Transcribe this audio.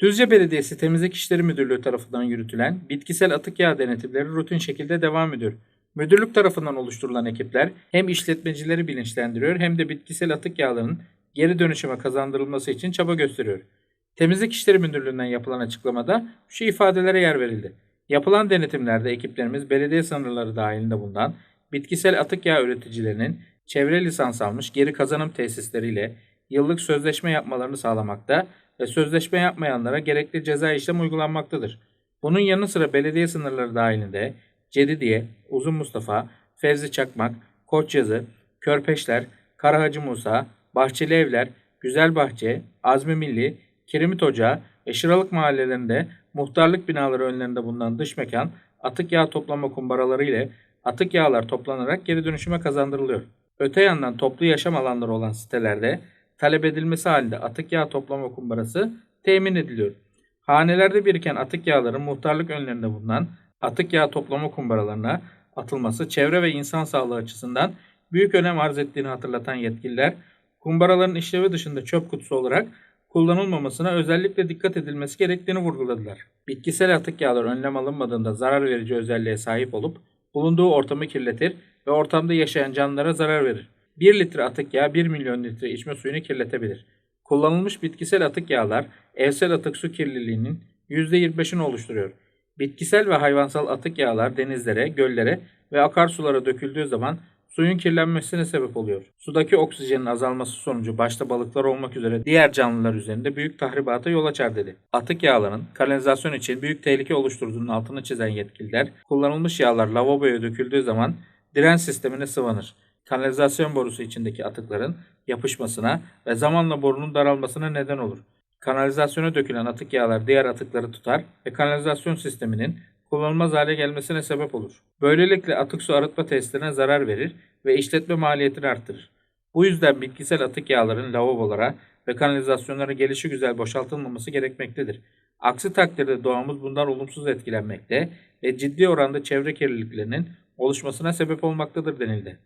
Düzce Belediyesi Temizlik İşleri Müdürlüğü tarafından yürütülen bitkisel atık yağ denetimleri rutin şekilde devam ediyor. Müdürlük tarafından oluşturulan ekipler hem işletmecileri bilinçlendiriyor hem de bitkisel atık yağlarının geri dönüşüme kazandırılması için çaba gösteriyor. Temizlik İşleri Müdürlüğü'nden yapılan açıklamada şu ifadelere yer verildi. Yapılan denetimlerde ekiplerimiz belediye sınırları dahilinde bulunan bitkisel atık yağ üreticilerinin çevre lisans almış geri kazanım tesisleriyle yıllık sözleşme yapmalarını sağlamakta ve sözleşme yapmayanlara gerekli ceza işlem uygulanmaktadır. Bunun yanı sıra belediye sınırları dahilinde Cedidiye, Uzun Mustafa, Fevzi Çakmak, Koçyazı, Körpeşler, Karahacı Musa, Bahçeli Evler, Güzelbahçe, Azmi Milli, Kiremit Ocağı ve Şıralık mahallelerinde muhtarlık binaları önlerinde bulunan dış mekan atık yağ toplama kumbaraları ile atık yağlar toplanarak geri dönüşüme kazandırılıyor. Öte yandan toplu yaşam alanları olan sitelerde talep edilmesi halinde atık yağ toplama kumbarası temin ediliyor. Hanelerde biriken atık yağların muhtarlık önlerinde bulunan atık yağ toplama kumbaralarına atılması çevre ve insan sağlığı açısından büyük önem arz ettiğini hatırlatan yetkililer, kumbaraların işlevi dışında çöp kutusu olarak kullanılmamasına özellikle dikkat edilmesi gerektiğini vurguladılar. Bitkisel atık yağlar önlem alınmadığında zarar verici özelliğe sahip olup bulunduğu ortamı kirletir ve ortamda yaşayan canlılara zarar verir. 1 litre atık yağ 1 milyon litre içme suyunu kirletebilir. Kullanılmış bitkisel atık yağlar evsel atık su kirliliğinin %25'ini oluşturuyor. Bitkisel ve hayvansal atık yağlar denizlere, göllere ve akarsulara döküldüğü zaman suyun kirlenmesine sebep oluyor. Sudaki oksijenin azalması sonucu başta balıklar olmak üzere diğer canlılar üzerinde büyük tahribata yol açar dedi. Atık yağların kanalizasyon için büyük tehlike oluşturduğunun altını çizen yetkililer, kullanılmış yağlar lavaboya döküldüğü zaman direnç sistemine sıvanır. Kanalizasyon borusu içindeki atıkların yapışmasına ve zamanla borunun daralmasına neden olur. Kanalizasyona dökülen atık yağlar diğer atıkları tutar ve kanalizasyon sisteminin kullanılmaz hale gelmesine sebep olur. Böylelikle atık su arıtma tesislerine zarar verir ve işletme maliyetini arttırır. Bu yüzden bitkisel atık yağların lavabolara ve kanalizasyonlara gelişi güzel boşaltılmaması gerekmektedir. Aksi takdirde doğamız bundan olumsuz etkilenmekte ve ciddi oranda çevre kirliliklerinin oluşmasına sebep olmaktadır denildi.